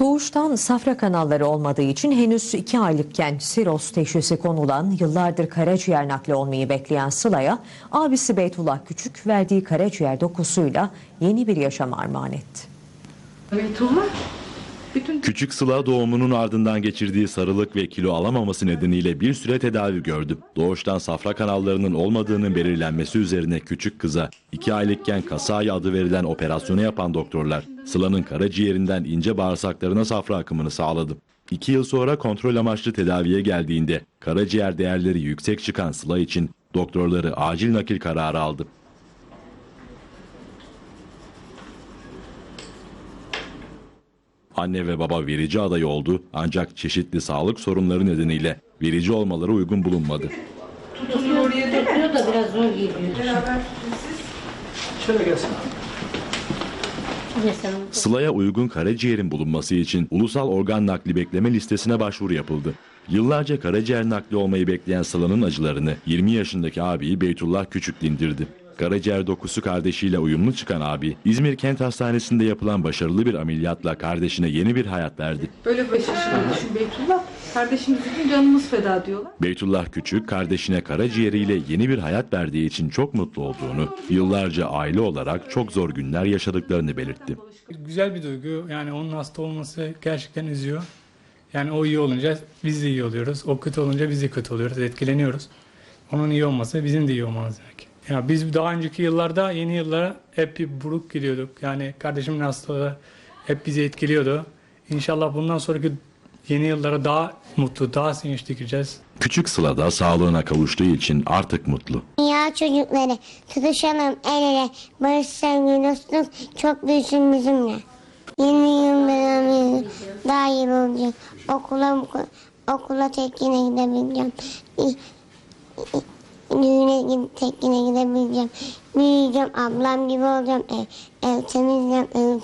Doğuştan safra kanalları olmadığı için henüz 2 aylıkken siroz teşhisi konulan yıllardır karaciğer nakli olmayı bekleyen Sıla'ya abisi Beytullah Küçük verdiği karaciğer dokusuyla yeni bir yaşam armağan etti. Beytullah Küçük Sıla doğumunun ardından geçirdiği sarılık ve kilo alamaması nedeniyle bir süre tedavi gördü. Doğuştan safra kanallarının olmadığının belirlenmesi üzerine küçük kıza 2 aylıkken kasai adı verilen operasyonu yapan doktorlar Sıla'nın karaciğerinden ince bağırsaklarına safra akımını sağladı. 2 yıl sonra kontrol amaçlı tedaviye geldiğinde karaciğer değerleri yüksek çıkan Sıla için doktorları acil nakil kararı aldı. Anne ve baba verici adayı oldu ancak çeşitli sağlık sorunları nedeniyle verici olmaları uygun bulunmadı. Tutuyor da biraz zor geliyor. şöyle gelsin. Sıla'ya uygun karaciğerin bulunması için ulusal organ nakli bekleme listesine başvuru yapıldı. Yıllarca karaciğer nakli olmayı bekleyen Sıla'nın acılarını 20 yaşındaki abiyi Beytullah Küçük dindirdi. Karaciğer dokusu kardeşiyle uyumlu çıkan abi, İzmir Kent Hastanesi'nde yapılan başarılı bir ameliyatla kardeşine yeni bir hayat verdi. Böyle 5 yaşında düşün Beytullah. Kardeşimiz için canımız feda diyorlar. Beytullah Küçük kardeşine karaciğeriyle yeni bir hayat verdiği için çok mutlu olduğunu, yıllarca aile olarak çok zor günler yaşadıklarını belirtti. Güzel bir duygu. Yani onun hasta olması gerçekten üzüyor. Yani o iyi olunca biz de iyi oluyoruz. O kötü olunca biz de kötü oluyoruz. Etkileniyoruz. Onun iyi olması bizim de iyi olmamız demek. Ya biz daha önceki yıllarda yeni yıllara hep bir buruk gidiyorduk. Yani kardeşimin hastalığı hep bizi etkiliyordu. İnşallah bundan sonraki yeni yıllara daha mutlu, daha sevinçli gireceğiz. Küçük Sıla da sağlığına kavuştuğu için artık mutlu. Ya çocukları tutuşalım el ele barış sevgi dostluk çok büyüsün bizimle. Yeni yıl benim daha iyi olacak. Okula okula tek yine gidebileceğim. Düğüne gidip tek yine gidebileceğim. Büyüyeceğim ablam gibi olacağım. Ev, ev temizleyeceğim, evi.